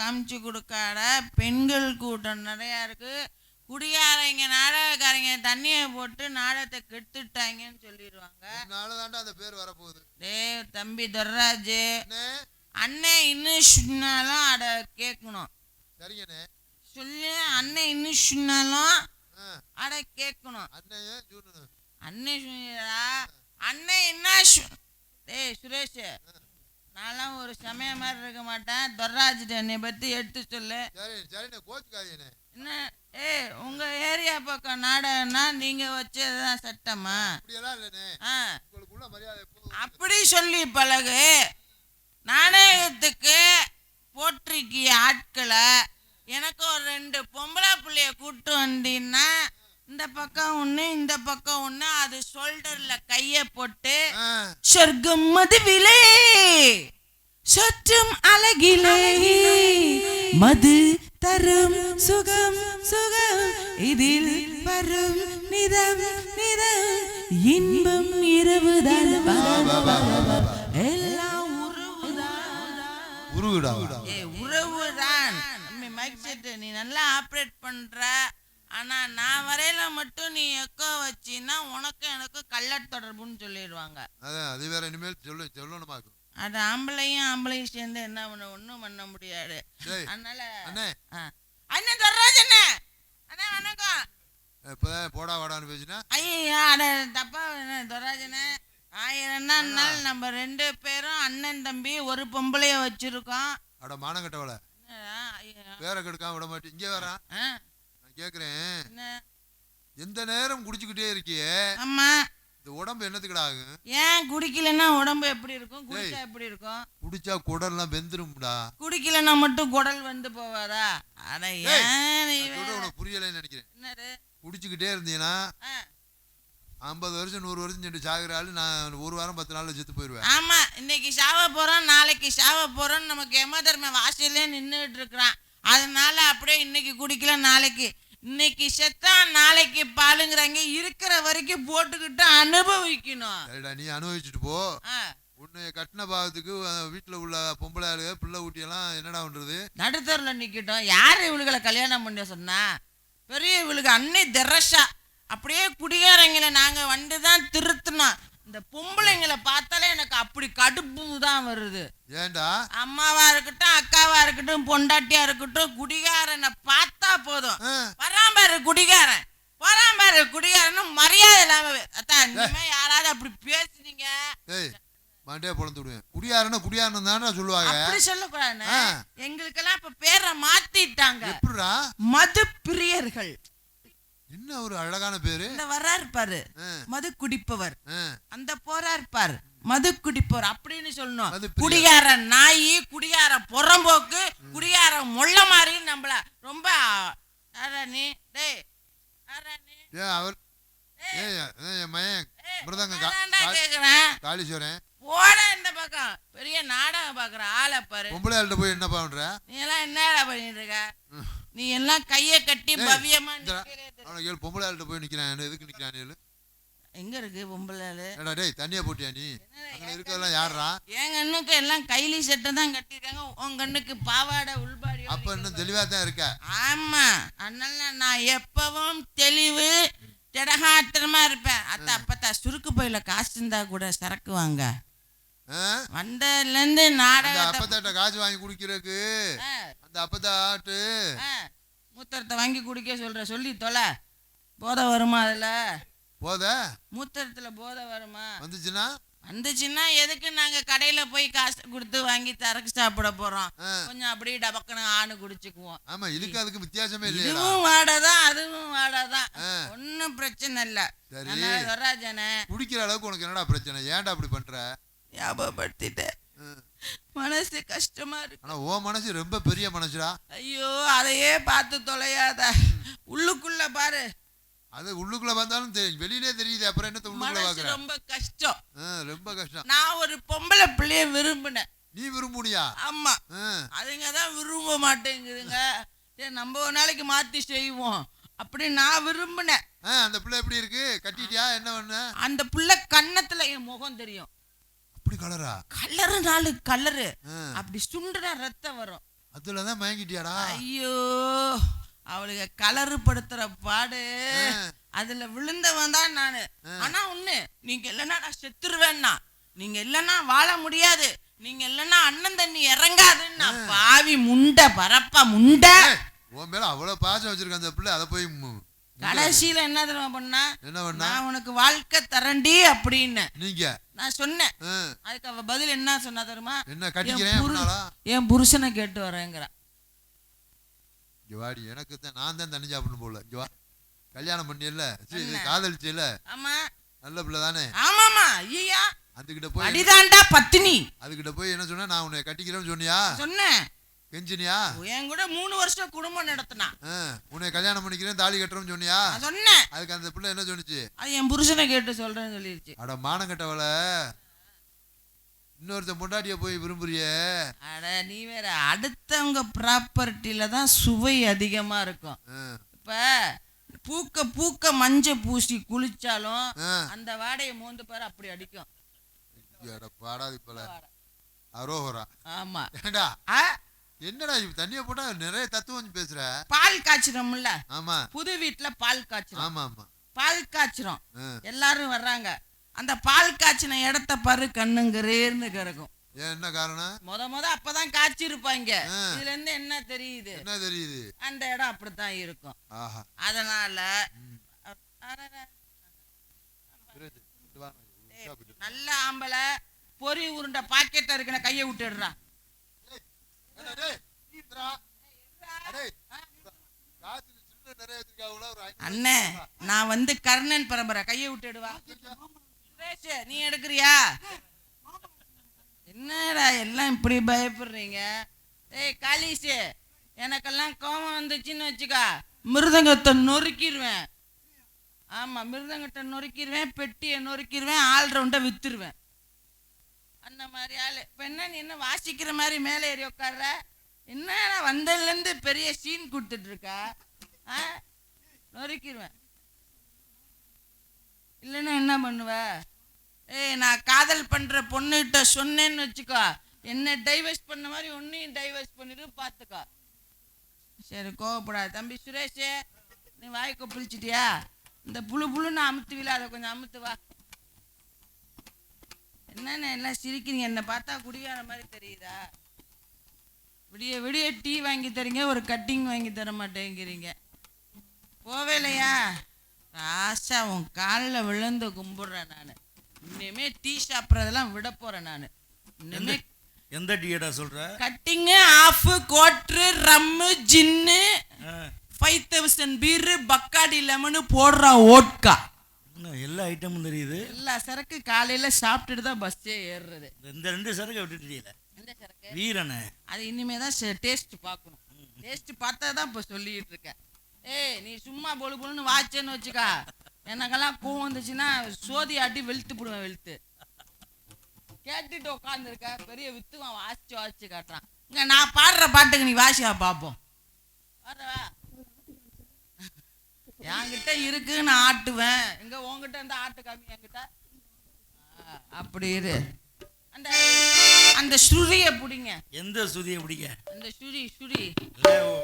காமிச்சு கொடுக்காத. பெண்கள் கூட்டம் நிறையா இருக்கு. குடியாரங்க நாடகக்காரங்க தண்ணியை போட்டு நாடகத்தை கெடுத்துட்டாங்கன்னு சொல்லிடுவாங்க உன்னால தாண்டா அந்த பேர் வரப்போகுது. டேய் தம்பி துர்ராஜ். அண்ணே. அண்ணன் இன்னும் சொன்னாலும் அட கேட்கணும். சரிங்கண்ணே. சொல்லு அண்ணன் இன்னும் சொன்னாலும் அட கேட்கணும். அண்ணன் அண்ணன் என்ன டேய் சுரேஷ். நான்லாம் ஒரு சமயம் மாதிரி இருக்க மாட்டேன். துர்ராஜிட்ட என்னை பற்றி எடுத்து சொல்லு. சரி என்ன ஏய் உங்கள் ஏரியா பக்கம் நாடகம்னா நீங்கள் வச்சதுதான் சட்டமா? அப்படி சொல்லி பழகு. நாடகத்துக்கு போட்டிருக்கிய ஆட்களை எனக்கு ஒரு ரெண்டு பொம்பளை பிள்ளைய கூட்டு வந்தீங்கன்னா இந்த பக்கம் ஒன்று இந்த பக்கம் ஒன்று அது ஷோல்டரில் கையை போட்டு சொர்க்கம் மதுவிலே சற்றும் அழகிலே. மது தரும் சுகம் சுகம். இதில் வரும் நிதம் நிதம் இன்பம் இரவுதான். எல்லாம் உறவுதான். உறவுதான் நீ நல்லா ஆப்ரேட் பண்ற. ஆனா நான் வரையில மட்டும் நீ எக்கோ வச்சின்னா உனக்கும் எனக்கும் கள்ளத் தொடர்புன்னு சொல்லிடுவாங்க. அதான் அது வேற இனிமேல் சொல்லு சொல்லணுமாக்கும் அது ஆம்பளையும் ஆம்பளையும் சேர்ந்து என்ன பண்ண ஒன்றும் பண்ண முடியாது. டேய் அதனால அண்ணே. அண்ணன் தொடராஜ் அண்ணே. அண்ணா வணக்கம். இப்போதான் போடா வாடான்னு பேசினா? ஐயா அட தப்பா துவராஜனே ஆயிரம் நாள் நம்ம ரெண்டு பேரும் அண்ணன் தம்பி ஒரு பொம்பளைய வச்சிருக்கோம். அட மானம் கட்டவள. வேற கெடுக்காம விட மாட்டேன். இங்கே வரான். என்ன? எந்த நேரம் குடிச்சுக்கிட்டே இருக்கியே? ஆமா. இந்த உடம்பு என்னத்துக்குடா ஆகும் ஏன் குடிக்கலைன்னா உடம்பு எப்படி இருக்கும்? குடிச்சா எப்படி இருக்கும்? குடிச்சா குடல்லாம் வெந்துரும்டா. குடிக்கலைன்னா மட்டும் குடல் வந்து போவாதா? அட ஏன்? உனக்கு புரியலைன்னு நினைக்கிறேன். குடிச்சுக்கிட்டே இருந்தீங்கன்னா ஐம்பது வருஷம் நூறு வருஷம் சென்று சாகுற ஆளு நான் ஒரு வாரம் பத்து நாள்ல செத்து போயிடுவேன் ஆமா இன்னைக்கு சாவ போறோம் நாளைக்கு சாவ போறோம் நமக்கு யம தர்ம வாசல்லே நின்றுட்டு இருக்கிறான். அதனால அப்படியே இன்னைக்கு குடிக்கல நாளைக்கு. இன்னைக்கு செத்தா நாளைக்கு பாலுங்கிறாங்க. இருக்கிற வரைக்கும் போட்டுக்கிட்டு அனுபவிக்கணும். சரிடா நீ அனுபவிச்சுட்டு போ. உன்னை கட்டின பாவத்துக்கு வீட்டில் உள்ள பொம்பளை ஆளுக பிள்ளை ஊட்டியெல்லாம் என்னடா பண்றது? நடுத்தருல நிக்கட்டும். யார் இவளுகளை கல்யாணம் பண்ண சொன்னா? பெரிய இவளுக்கு அன்னை தெரசா அப்படியே குடிகாரங்களை நாங்க வந்து தான் திருத்தினோம். இந்த பொம்பளைங்களை பார்த்தாலே எனக்கு அப்படி கடுப்பு தான் வருது. ஏன்டா? அம்மாவா இருக்கட்டும் அக்காவா இருக்கட்டும் பொண்டாட்டியா இருக்கட்டும் குடிகாரனை பார்த்தா போதும். ஆ, வரான் பாரு குடிகாரன். வரான் பாரு குடிகாரன்னு மரியாதை இல்லாம அத்தா இனிமே யாராவது அப்படி பேசுனீங்க. மண்டே பொழந்து விடுவேன். குடியாரனா குடியாரன் தானே சொல்லுவாங்க. அப்படி சொல்லக்கூடாதுண்ணே. ஆ. எங்களுக்கெல்லாம் இப்ப பேரை மாத்திட்டாங்க. எப்படிடா? மது பிரியர்கள் என்ன ஒரு அழகான பேரு? இந்த வர்றாரு பாரு. மது குடிப்பவர். அந்த போறார் பாரு. மது குடிப்பவர் அப்படின்னு சொல்லணும். குடிகார நாயி குடிகார புறம்போக்கு குடிகார முள்ள மாதிரி நம்மள ரொம்ப நீ டேய் அவர் காளீஸ்வரன். போட இந்த பக்கம். பெரிய நாடகம் பாக்குற ஆளை பாரு. பொம்பளை போய் என்ன பண்ற? நீ எல்லாம் என்னடா பண்ணிட்டு இருக்க நீ எல்லாம் கைய கட்டி பவியமா பொம்பளை போய் நிக்கிறான். எதுக்கு நிக்கிறான் எங்க இருக்கு பொம்பளை டேய் தண்ணியா போட்டியா நீ? அங்க இருக்கிறதெல்லாம் யாரா என் கண்ணுக்கு எல்லாம் கைலி சட்டை தான் கட்டிருக்காங்க உன் கண்ணுக்கு பாவாடை உள்பாடி அப்ப இன்னும் தெளிவா தான் இருக்க. ஆமா. அதனால நான் எப்பவும் தெளிவு திடகாத்திரமா இருப்பேன். அத்த அப்பத்தா சுருக்கு பையில காசு இருந்தா கூட சரக்கு வாங்க ஆ? வந்ததுல இருந்து அந்த நாடகத்தை அப்பத்தாட்ட காசு வாங்கி குடிக்கிறதுக்கு அந்த அப்பத்தாட்டு. மூத்திரத்தை வாங்கி குடிக்க சொல்ற சொல்லி தொலை. போதை வருமா அதுல? போத? மூத்திரத்துல போதை வருமா? வந்துச்சுன்னா? வந்துச்சுன்னா எதுக்கு நாங்க கடையில போய் காசு கொடுத்து வாங்கி சரக்கு சாப்பிட போறோம். கொஞ்சம் அப்படியே டபக்குன்னு ஆணு குடிச்சுக்குவோம். ஆமா இதுக்கு அதுக்கு வித்தியாசமே இல்லையா இதுவும் வாடதான் அதுவும் வாடதான். ஆ. ஒன்றும் பிரச்சனை இல்லை. சரி. வரராஜனே குடிக்கிற அளவுக்கு உனக்கு என்னடா பிரச்சனை? ஏன்டா அப்படி பண்ற? ஞாபகப்படுத்திட்டேன். மனசு கஷ்டமா இருக்கு. ஆனா உன் மனசு ரொம்ப பெரிய மனசுடா. ஐயோ அதையே பார்த்து தொலையாத. உள்ளுக்குள்ள பாரு. அது உள்ளுக்குள்ள வந்தாலும் தெரியும். வெளியிலே தெரியுது அப்புறம் என்னத்த உள்ளுக்குள்ள பாக்குற ரொம்ப கஷ்டம். ரொம்ப கஷ்டம். நான் ஒரு பொம்பளை பிள்ளைய விரும்பினேன். நீ விரும்புனியா? ஆமா. அதுங்க தான் விரும்ப மாட்டேங்குதுங்க. நம்ம ஒரு நாளைக்கு மாத்தி செய்வோம். அப்படி நான் விரும்பினேன். அந்த பிள்ளை எப்படி இருக்கு? கட்டிட்டியா? என்ன பண்ண? அந்த புள்ள கன்னத்துல என் முகம் தெரியும். அப்படி கலரா? கலரு நாலு கலரு. அப்படி சுண்டுனா ரத்தம் வரும். அதுல தான் மயங்கிட்டியாடா? ஐயோ. அவளுக்கு கலரு படுத்துற பாடு அதுல விழுந்தவன் தான் நானு. ஆனா ஒண்ணு நீங்க இல்லைன்னா நான் செத்துருவேன்னா. நீங்க இல்லைன்னா வாழ முடியாது. நீங்க இல்லைன்னா அண்ணன் தண்ணி இறங்காதுன்னா பாவி முண்டை பரப்பா முண்டை. உன் மேல அவ்வளவு பாசம் வச்சிருக்க அந்த பிள்ளை அதை போய் கடைசியில என்ன தெரியுமா பண்ணா? என்ன பண்ணா? நான் உனக்கு வாழ்க்கை தரண்டி அப்படின்னு. நீங்க. நான் சொன்னேன். அதுக்கு அவ பதில் என்ன சொன்னா தெரியுமா? என்ன கட்டிக்கிறேன் என் புருஷனை கேட்டு வரேங்கிறா. இங்க வாடி எனக்கு தான் நான் தான் தண்ணி சாப்பிடணும் போல. இங்க வா கல்யாணம் என்ன? காதலிச்சல ஆமா. நல்ல பிள்ளை தானே? ஆமாமா ஐயா அதுகிட்ட போய் அடிதாண்டா பத்தினி. அதுகிட்ட போய் என்ன சொன்னா? நான் உன்னை கட்டிக்கிறேன்னு சொன்னியா? சொன்னேன். கெஞ்சினியா? என் கூட மூணு வருஷம் குடும்பம் நடத்தினான் ஆ, உன்னை கல்யாணம் பண்ணிக்கிறேன் தாலி கட்டுறேன்னு சொன்னியா? சொன்னேன். அதுக்கு அந்த பிள்ளை என்ன சொன்னுச்சு? அது என் புருஷனை கேட்டு சொல்றேன்னு சொல்லிருச்சு. அட மானம் கட்டவளை. இன்னொருத்தன் பொண்டாட்டிய போய் விரும்புறியே? அட நீ வேற அடுத்தவங்க ப்ராப்பர்ட்டில தான் சுவை அதிகமா இருக்கும். இப்ப பூக்க பூக்க மஞ்ச பூசி குளிச்சாலும். அந்த வாடையை மோந்து பாரு அப்படி அடிக்கும். அட பாடாதி போல. அரோஹரா ஆமா. ஏண்டா? என்னடா இப்ப தண்ணிய போட்டா நிறைய தத்துவம் பேசுற. பால் காய்ச்சிரோம்ல ஆமா. புது வீட்டுல பால் காய்ச்சிரும். ஆமா ஆமா. பால் காய்ச்சிரும். எல்லாரும் வர்றாங்க. அந்த பால் காய்ச்சின இடத்த பாரு கண்ணுங்கிறேர்னு கிடக்கும் என்ன காரணம்? முத முத அப்பதான் காய்ச்சிருப்பாங்க. இதுல இருந்து என்ன தெரியுது? என்ன தெரியுது? அந்த இடம் அப்படித்தான் இருக்கும். அதனால. நல்ல ஆம்பளை பொறி உருண்டை பாக்கெட்ட இருக்கிற கையை விட்டுடுறான் அண்ணே நான் வந்து கர்ணன் பரம்பரை கையை விட்டுடுவா. பேச்சு நீ எடுக்கிறியா? என்னடா எல்லாம் இப்படி பயப்படுறீங்க? ஏய் காலிஷு எனக்கெல்லாம் கோபம் வந்துச்சுன்னு வச்சுக்கா. மிருதங்கத்தை நொறுக்கிடுவேன் ஆமா மிருதங்கத்தை நொறுக்கிடுவேன் பெட்டியை நொறுக்கிடுவேன் ஆல் ரவுண்டை வித்துருவேன். அந்த மாதிரி ஆளு. இப்போ என்ன நீ என்ன வாசிக்கிற மாதிரி மேலே ஏறி உட்கார்ற? என்னடா வந்ததுலேருந்து பெரிய சீன் கொடுத்துட்ருக்கா? ஆ? நொறுக்கிடுவேன் இல்லைன்னா என்ன பண்ணுவ? ஏய் நான் காதல் பண்ணுற பொண்ணுகிட்ட சொன்னேன்னு வச்சுக்கோ. என்ன டைவர்ஸ் பண்ண மாதிரி ஒன்றையும் டைவர்ஸ் பண்ணிட்டு பார்த்துக்கோ சரி கோவப்படாது. தம்பி சுரேஷ் நீ வாய் புளிச்சிட்டியா? இந்த புழு புழுன்னு அமுத்துவில அதை கொஞ்சம் அமுத்து வா. எல்லாம் சிரிக்கிறீங்க என்னை பார்த்தா குடிகார மாதிரி தெரியுதா? விடிய விடிய டீ வாங்கி தரீங்க ஒரு கட்டிங் வாங்கி தர மாட்டேங்கிறீங்க. போவே இல்லையா? ராசா உன் காலில் விழுந்து கும்பிட்றேன் நான். இனிமே டீ சாப்பிட்றதெல்லாம் விட போறேன் நான். இனிமே எந்த டீயடா சொல்ற? Cutting half quarter rum gin five thousand beer Bacardi lemon போடுற ஓட்கா எல்லா ஐட்டமும் தெரியுது. எல்லா சரக்கு காலையில சாப்பிட்டுட்டு தான் பஸ்ஸே ஏறுறது. இந்த ரெண்டு சரக்கு சரக்கு? வீரனே. அது இனிமே தான் டேஸ்ட் பார்க்கணும். டேஸ்ட் பார்த்தா தான் இப்போ சொல்லிட்டு இருக்கேன். ஏய் நீ சும்மா பொழு பொழுன்னு வாச்சேன்னு வச்சுக்கா. எனக்கெல்லாம் கோவம் வந்துச்சுன்னா சோதி ஆட்டி வெளுத்து போடுவேன் வெளுத்து. கேட்டுட்டு உட்காந்துருக்க பெரிய வித்துவான் வாசிச்சு வாசிச்சு காட்டுறான். இங்க நான் பாடுற பாட்டுக்கு நீ வாசியா பார்ப்போம் என்கிட்ட இருக்கு நான் ஆட்டுவேன். எங்க உன்கிட்ட இந்த ஆட்டு காமி என்கிட்ட? அப்படி இரு. அந்த அந்த சுழியை பிடிங்க. எந்த சுதியை பிடிக்க அந்த இல்ல, ஓ,